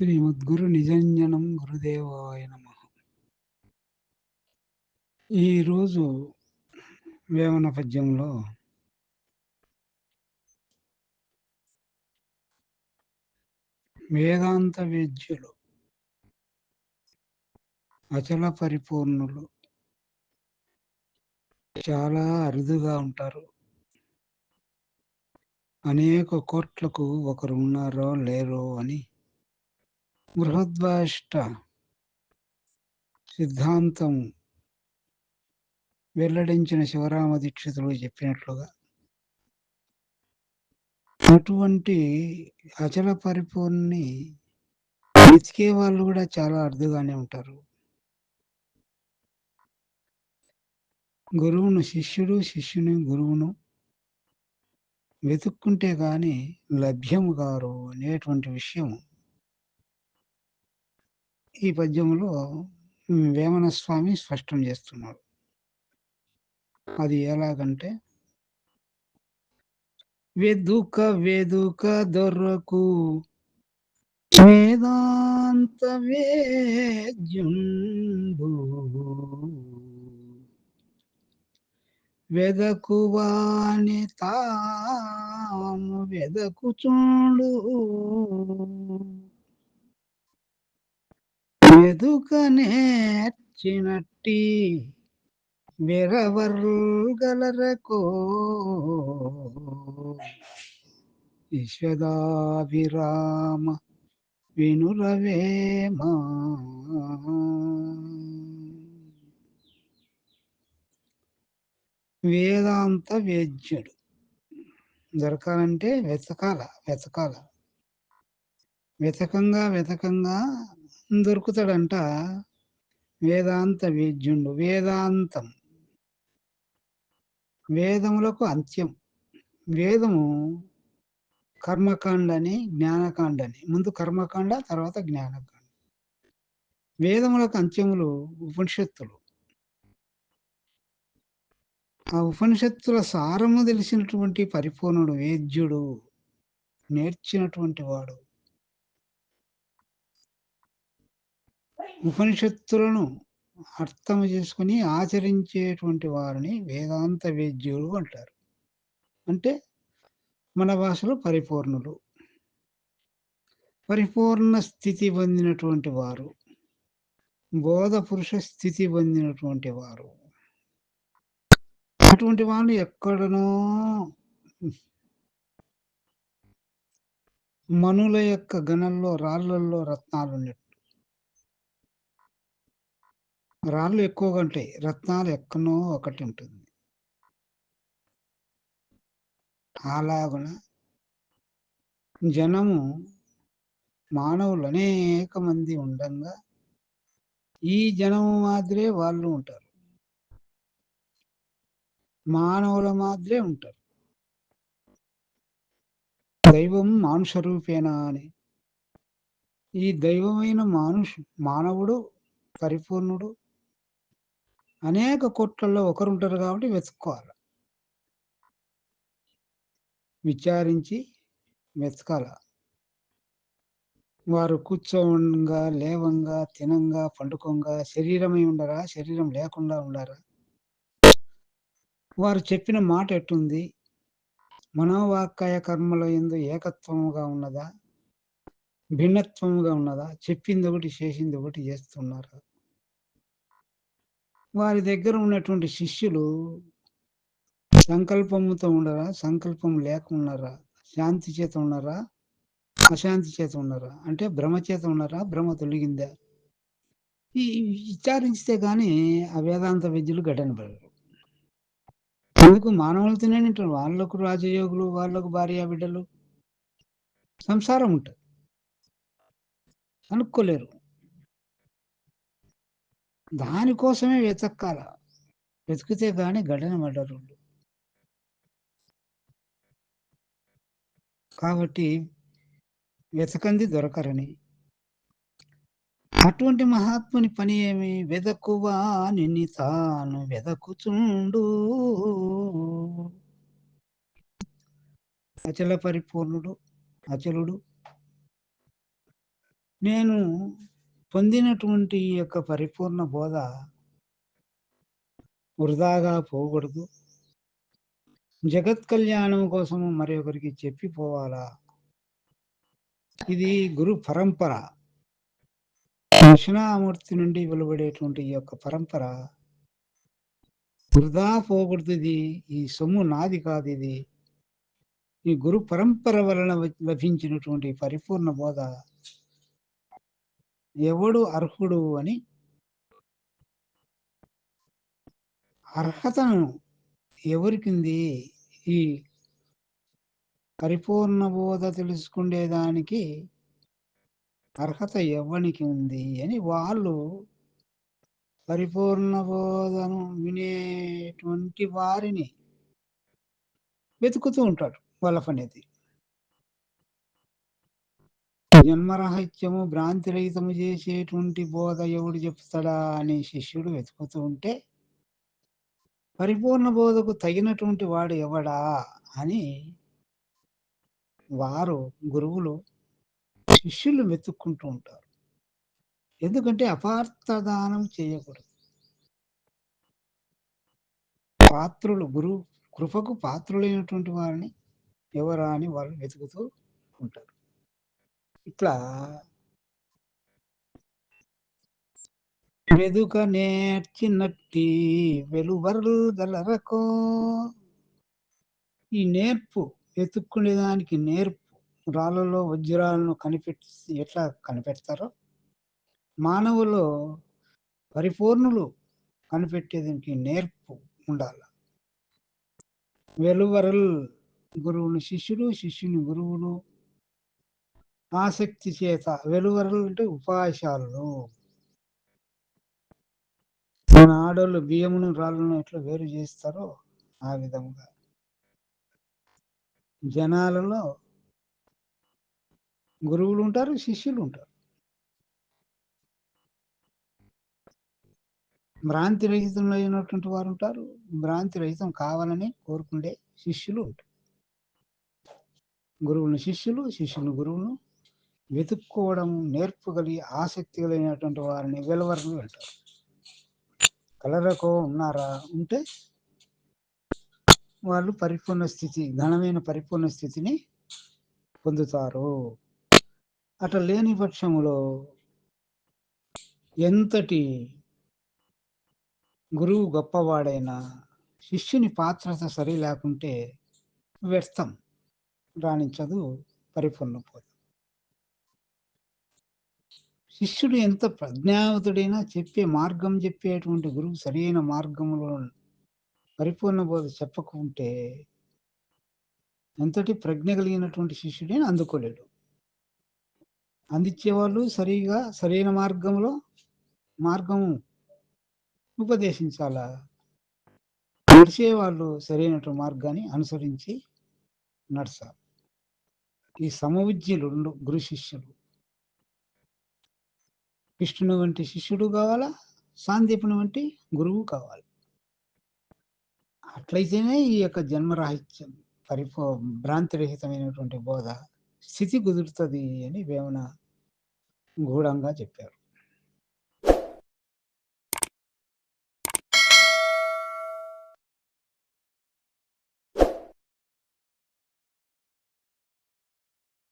శ్రీమద్గురు నిజంజనం గురుదేవాయ నమ. ఈరోజు వేమన పద్యంలో వేదాంత వేద్యులు అచల పరిపూర్ణులు చాలా అరుదుగా ఉంటారు. అనేక కోట్లకు ఒకరు ఉన్నారో లేరో అని బృహద్వాష్ట సిద్ధాంతం వెల్లడించిన శివరామ దీక్షితులు చెప్పినట్లుగా అటువంటి అచల పరిపూర్ణి వెతికే వాళ్ళు కూడా చాలా అర్థగానే ఉంటారు. గురువును శిష్యుడు శిష్యుని గురువును వెతుక్కుంటే కానీ లభ్యము గారు అనేటువంటి విషయం ఈ పద్యంలో వేమన స్వామి స్పష్టం చేస్తున్నాడు. అది ఎలాగంటే వెదుక వెదుక దొరకు వేదాంత వేద్యుండు. వెదకువాని తాము వెదకుచుండు. వెదుక నేర్చినట్టి విరవర్గలరకో. విశ్వదాభిరామ వినురవేమా వేదాంత వేద్యుడు. దొరకాలంటే వెతకాల వెతకాల. వెతకంగా వెతకంగా దొరుకుతాడంట వేదాంత వేద్యుండు వేదాంతం. వేదములకు అంత్యం. వేదము కర్మకాండని జ్ఞానకాండని. ముందు కర్మకాండ తర్వాత జ్ఞానకాండ. వేదములకు అంత్యములు ఉపనిషత్తులు. ఆ ఉపనిషత్తుల సారము తెలిసినటువంటి పరిపూర్ణుడు వేద్యుడు నేర్చినటువంటి వాడు. ఉపనిషత్తులను అర్థం చేసుకుని ఆచరించేటువంటి వారిని వేదాంత వేద్యులు అంటారు. అంటే మన భాషలో పరిపూర్ణులు. పరిపూర్ణ స్థితి పొందినటువంటి వారు. బోధ పురుష స్థితి పొందినటువంటి వారు. అటువంటి వాళ్ళు ఎక్కడనో మనుల యొక్క గణంలో రాళ్ళల్లో రత్నాలు రాళ్ళు ఎక్కువగా ఉంటాయి. రత్నాలు ఎక్కనో ఒకటి ఉంటుంది. అలాగున జనము మానవులు అనేక మంది ఉండంగా ఈ జనము మాదిరే వాళ్ళు ఉంటారు. మానవుల మాదిరే ఉంటారు. దైవం మానుష రూపేనా అని. ఈ దైవమైన మానుష మానవుడు పరిపూర్ణుడు అనేక కోట్లలో ఒకరు ఉంటారు కాబట్టి వెతుక్కోవాలి. విచారించి వెతకాల. వారు కూర్చోంగా లేవంగా తినంగా పండుకోంగా శరీరమై ఉండరా శరీరం లేకుండా ఉండరా? వారు చెప్పిన మాట ఎట్టుంది మనోవాక్కాయ కర్మల ఎందు ఏకత్వముగా ఉన్నదా? భిన్నత్వముగా ఉన్నదా? చెప్పింది ఒకటి చేసింది ఒకటి చేస్తున్నారా? వారి దగ్గర ఉన్నటువంటి శిష్యులు సంకల్పముతో ఉండరా? సంకల్పం లేక ఉన్నారా శాంతి చేత ఉన్నారా? అశాంతి చేత ఉన్నారా? అంటే భ్రమ చేత ఉన్నారా? భ్రమ తొలగిందా? ఈ విచారించితే కానీ ఆ వేదాంత విద్యలు గడనబడరు అందుకు మానవులతోనే ఉంటారు వాళ్ళకు రాజయోగులు వాళ్ళకు భార్య బిడ్డలు. సంసారం ఉంటుంది. అనుకోలేరు దానికోసమే వెతకాల వెతికితే కానీ గడన పడ్డరు కాబట్టి వెతకంది దొరకరని. అటువంటి మహాత్ముని పని ఏమి? వెదకువా నిన్ను తాను వెదకుచుండు. అచల పరిపూర్ణుడు అచలుడు. నేను పొందినటువంటి ఈ యొక్క పరిపూర్ణ బోధ వృధాగా పోకూడదు. జగత్ కళ్యాణం కోసము మరొకరికి చెప్పిపోవాలా. ఇది గురు పరంపర. దక్షిణామూర్తి నుండి వెలువడేటువంటి ఈ యొక్క పరంపర వృధా పోకూడదు ఇది. ఈ సొమ్ము నాది కాదు ఇది ఈ గురు పరంపర వలన లభించినటువంటి పరిపూర్ణ బోధ ఎవడు అర్హుడు అని? అర్హతను ఎవరికింది? ఈ పరిపూర్ణ బోధ తెలుసుకునేదానికి అర్హత ఎవ్వనికి ఉంది అని వాళ్ళు పరిపూర్ణ బోధను వినేటువంటి వారిని వెతుకుతూ ఉంటాడు వాళ్ళ అనేది జన్మరహిత్యము, భ్రాంతి రహితము చేసేటువంటి బోధ ఎవడు చెప్తాడా అని శిష్యుడు వెతుకుతూ ఉంటే పరిపూర్ణ బోధకు తగినటువంటి వాడు ఎవడా అని వారు గురువులు శిష్యులు వెతుక్కుంటూ ఉంటారు. ఎందుకంటే అపార్థదానం చేయకూడదు. పాత్రులు గురు కృపకు పాత్రులైనటువంటి వారిని ఎవరా అని వాళ్ళు వెతుకుతూ ఉంటారు. ఇట్లా. వెదుక నేర్చినట్టి వెలువరుగలరకో ఈ నేర్పు వెతుక్కునేదానికి నేర్పు రాళ్ళలో వజ్రాలను కనిపెట్టి ఎట్లా కనిపెడతారో? మానవులో పరిపూర్ణులు కనిపెట్టేదానికి నేర్పు ఉండాలి. వెలువరల్ గురువుని శిష్యుడు, శిష్యుని గురువులు ఆసక్తి చేత వెలువరలు అంటే ఉపాయశాలులు. మన ఆడోళ్ళు బియ్యమును, రాళ్ళను ఎట్లా వేరు చేస్తారో ఆ విధంగా. జనాలలో గురువులు ఉంటారు శిష్యులు ఉంటారు భ్రాంతి రహితులైనటువంటి వారుంటారు. భ్రాంతి రహితం కావాలని కోరుకునే శిష్యులు ఉంటారు. గురువులను శిష్యులు, శిష్యుని గురువును వెతుక్కోవడం, నేర్పుగలి ఆసక్తి కలిగినటువంటి వారిని వెలువరులు అంటారు. కలరకో ఉన్నారా? ఉంటే వాళ్ళు పరిపూర్ణ స్థితి, ఘనమైన పరిపూర్ణ స్థితిని పొందుతారు. అట్లా లేని పక్షంలో ఎంతటి గురువు గొప్పవాడైనా శిష్యుని పాత్రత సరి లేకుంటే వ్యర్థం. రాణించదు పరిపూర్ణ పోదు శిష్యుడు ఎంత ప్రజ్ఞావంతుడైనా చెప్పే మార్గం చెప్పేటువంటి గురువు సరైన మార్గంలో పరిపూర్ణ బోధ చెప్పకుంటే ఎంతటి ప్రజ్ఞ కలిగినటువంటి శిష్యుడైనా అందుకోలేడు. అందించేవాళ్ళు సరిగా సరైన మార్గంలో మార్గం ఉపదేశించాలా. నడిచేవాళ్ళు సరైనటువంటి మార్గాన్ని అనుసరించి నడచాలి. ఈ సమవిద్యలు రెండు గురు శిష్యులు. కృష్ణుని వంటి శిష్యుడు కావాలా, సాందీపుని వంటి గురువు కావాలి. అట్లయితేనే ఈ యొక్క జన్మరాహిత్యం పరిపూ భ్రాంతిరహితమైనటువంటి బోధ స్థితి కుదురుతుంది అని వేమన గూఢంగా చెప్పారు.